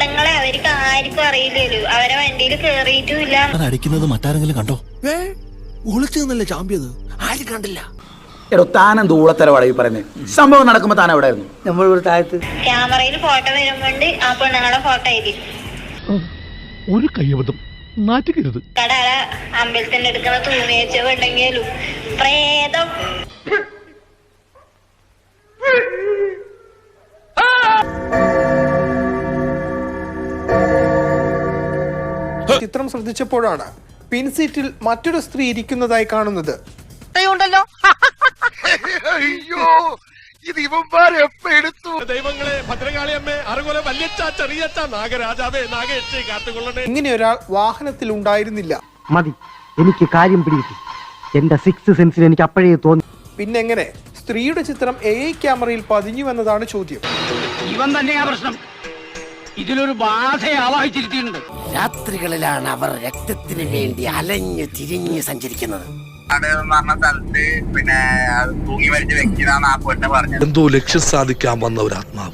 പെണ്ണുങ്ങളെ അവർക്ക് ആർക്കും അറിയില്ലല്ലോ. അവരെ വണ്ടിയിൽ കേറിയിട്ടുമില്ല. അടിക്കുന്നത് മറ്റാരെങ്കിലും കണ്ടോ? ഒളിച്ചെന്നല്ലേ ചാമ്പ്യത്? ആരും കണ്ടില്ല. എടോ താനം ദൂളത്തരവാടാ ഈ പറയുന്നത് സംഭവം നടക്കുമ്പോ താൻ എവിടെ ആയിരുന്നു? നമ്മളിവിടെ താഴത്ത്. ക്യാമറയിൽ ഫോട്ടോ വരുമ്പോണ്ട് ആ പെണ്ണുങ്ങളെ ഫോട്ടോ എഴുതി ഒരു കയ്യബദ്ധം. നാറ്റിക്കരുത്. കടല അമ്പലത്തിന്റെ എടുക്കുന്ന തൂങ്ങി വെച്ച പെണ്ണെങ്കിലും പ്രേതം. ചിത്രം ശ്രദ്ധിച്ചപ്പോഴാണ് പിൻസീറ്റിൽ മറ്റൊരു സ്ത്രീ ഇരിക്കുന്നതായി കാണുന്നത്. ദൈവങ്ങളെ ഭദ്രകാളി അമ്മേ അറുകൊല വല്യച്ച ചെറിയച്ച നാഗരാജാവേ നാഗേച്ചി കാത്തുകൊള്ളണേ. ഇങ്ങനെ ഒരാൾ വാഹനത്തിൽ ഉണ്ടായിരുന്നില്ല മതി എനിക്ക് കാര്യം പിടികിട്ടി. എന്റെ സിക്സ് സെൻസിൽ എനിക്ക് അപ്പോഴേ തോന്നി. പിന്നെങ്ങനെ സ്ത്രീയുടെ ചിത്രം എ ഐ ക്യാമറയിൽ പതിഞ്ഞു എന്നതാണ് ചോദ്യം. ഇവൻ തന്നെയാ പ്രശ്നം. ഇതിലൊരു ബാധയെ ആവാഹിച്ചിരിക്കുന്നുണ്ട് രാത്രികളിലാണ് അവർ രക്തത്തിന് വേണ്ടി അലഞ്ഞു തിരിഞ്ഞു സഞ്ചരിക്കുന്നത്. എന്തോ ലക്ഷ്യം സാധിക്കാൻ വന്ന ഒരു ആത്മാവ്.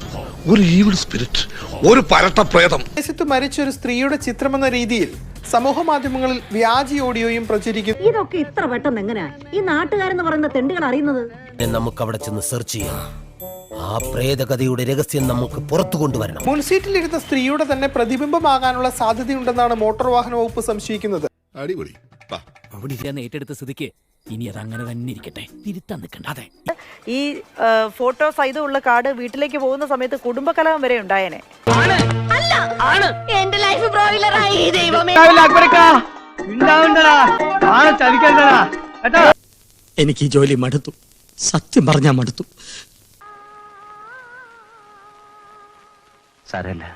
ഒരു ഈവിൾ സ്പിരിറ്റ് ഒരു പരട്ട പ്രേതം ദേശത്ത് മരിച്ച ഒരു സ്ത്രീയുടെ ചിത്രമെന്ന രീതിയിൽ സമൂഹ മാധ്യമങ്ങളിൽ വ്യാജി ഓഡിയോയും പ്രചരിക്കുന്നു ഇതൊക്കെ ഇത്ര പെട്ടെന്ന് എങ്ങനെയാ? ഈ നാട്ടുകാരെന്ന് പറയുന്ന തെണ്ടുകൾ അറിയുന്നത്? നമുക്ക് അവിടെ ചെന്ന് സെർച്ച് ചെയ്യാം. ആ പ്രേതകഥയുടെ രഹസ്യം നമുക്ക് പുറത്തു കൊണ്ടുവരണം. മുൻസീറ്റിലിരുന്ന സ്ത്രീയുടെ തന്നെ പ്രതിബിംബമാകാനുള്ള സാധ്യതയുണ്ടെന്നാണ് മോട്ടോർ വാഹന വകുപ്പ് സംശയിക്കുന്നത്. അടിപൊളി. ഏറ്റെടുത്ത സ്ഥിതിക്ക് ഇനി അത് അങ്ങനെ തന്നെ ഇരിക്കട്ടെ. തിരുത്താൻ നിൽക്കണ്ട. അതെ. ഈ ഫോട്ടോ സഹിതമുള്ള കാർഡ് വീട്ടിലേക്ക് പോകുന്ന സമയത്ത് കുടുംബകലഹം വരെ ഉണ്ടായേനെ. എന്റെ ലൈഫ് ബ്രോയിലറായി ദൈവമേ. എനിക്ക് ഈ ജോലി മടുത്തു. സത്യം പറഞ്ഞാ മടുത്തു. సరేలే.